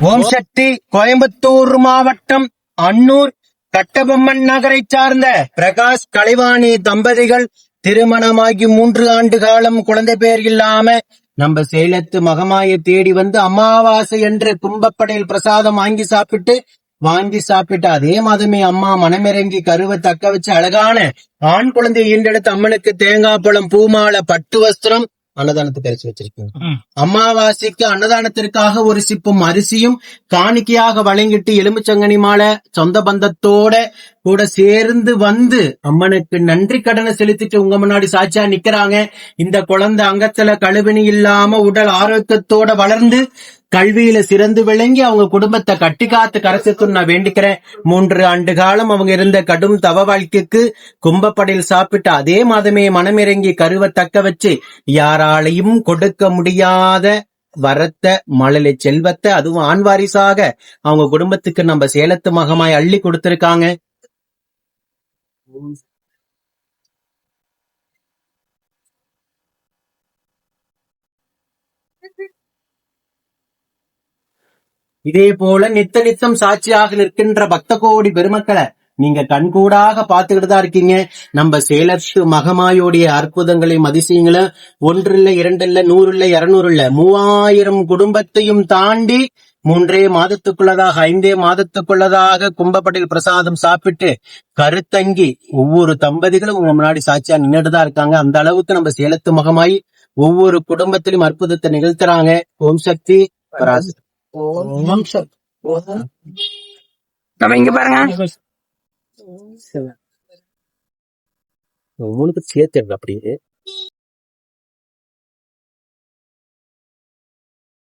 ஓம் சக்தி கோயம்புத்தூர் மாவட்டம் அன்னூர் கட்டபொம்மன் நகரை சார்ந்த பிரகாஷ் கலைவாணி தம்பதிகள் திருமணமாகி மூன்று ஆண்டு காலம் குழந்தை பேர் இல்லாம நம்ம சேலத்து மகமாயை தேடி வந்து அமாவாசை என்று கும்பப்படையில் பிரசாதம் வாங்கி சாப்பிட்டு வாங்கி சாப்பிட்டு அதே மாதமே அம்மா மனமிறங்கி கருவை தக்க வச்சு அழகான ஆண் குழந்தை ஈண்டெடுத்து அம்மனுக்கு தேங்காய் பழம் பூமாலை பட்டு வஸ்திரம் அன்னதானத்துக்கு அரிசி வச்சிருக்கீங்க. அமாவாசைக்கு அன்னதானத்திற்காக ஒரு சிப்பம் அரிசியும் காணிக்கையாக வழங்கிட்டு எலுமிச்சங்கனி மாலை சொந்த பந்தத்தோட கூட சேர்ந்து வந்து அம்மனுக்கு நன்றி கடனை செலுத்திட்டு உங்க முன்னாடி சாட்சியா நிக்கிறாங்க. இந்த குழந்தை அங்கத்துல கழுவினி இல்லாம உடல் ஆரோக்கியத்தோட வளர்ந்து கல்வியில சிறந்து விளங்கி அவங்க குடும்பத்தை கட்டி காத்து கரைசத்துன்னு நான் வேண்டிக்கிறேன். மூன்று ஆண்டு காலம் அவங்க இருந்த கடும் தவ வாழ்க்கைக்கு கும்பப்படையில் சாப்பிட்டு அதே மாதமே மனமிறங்கி கருவை தக்க வச்சு யாராலையும் கொடுக்க முடியாத வரத்த மழலை செல்வத்தை அதுவும் ஆண் வாரிசாக அவங்க குடும்பத்துக்கு நம்ம சேலத்து மகமாய் அள்ளி கொடுத்திருக்காங்க. இதே போல நித்த நித்தம் சாட்சியாக நிற்கின்ற பக்த கோடி பெருமக்களை நீங்க கண்கூடாக பாத்துக்கிட்டு தான் இருக்கீங்க. நம்ம சேலத்து மகமாயோடைய அற்புதங்களையும் அதிசயங்களும் ஒன்று இல்ல இரண்டு இல்ல நூறு இல்ல இருநூறு இல்ல மூவாயிரம் குடும்பத்தையும் தாண்டி மூன்றே மாதத்துக்குள்ளதாக ஐந்தே மாதத்துக்குள்ளதாக கும்பப்பட்டில் பிரசாதம் சாப்பிட்டு கருத்தங்கி ஒவ்வொரு தம்பதிகளும் உங்க முன்னாடி சாட்சியா நின்றுட்டு தான் இருக்காங்க. அந்த அளவுக்கு நம்ம சேலத்து மகமாய் ஒவ்வொரு குடும்பத்திலும் அற்புதத்தை நிகழ்த்துறாங்க. ஓம் சக்தி பராசக்தி. நம்ம இங்க பாருங்க மூணுக்கு சேர்த்து அப்படியே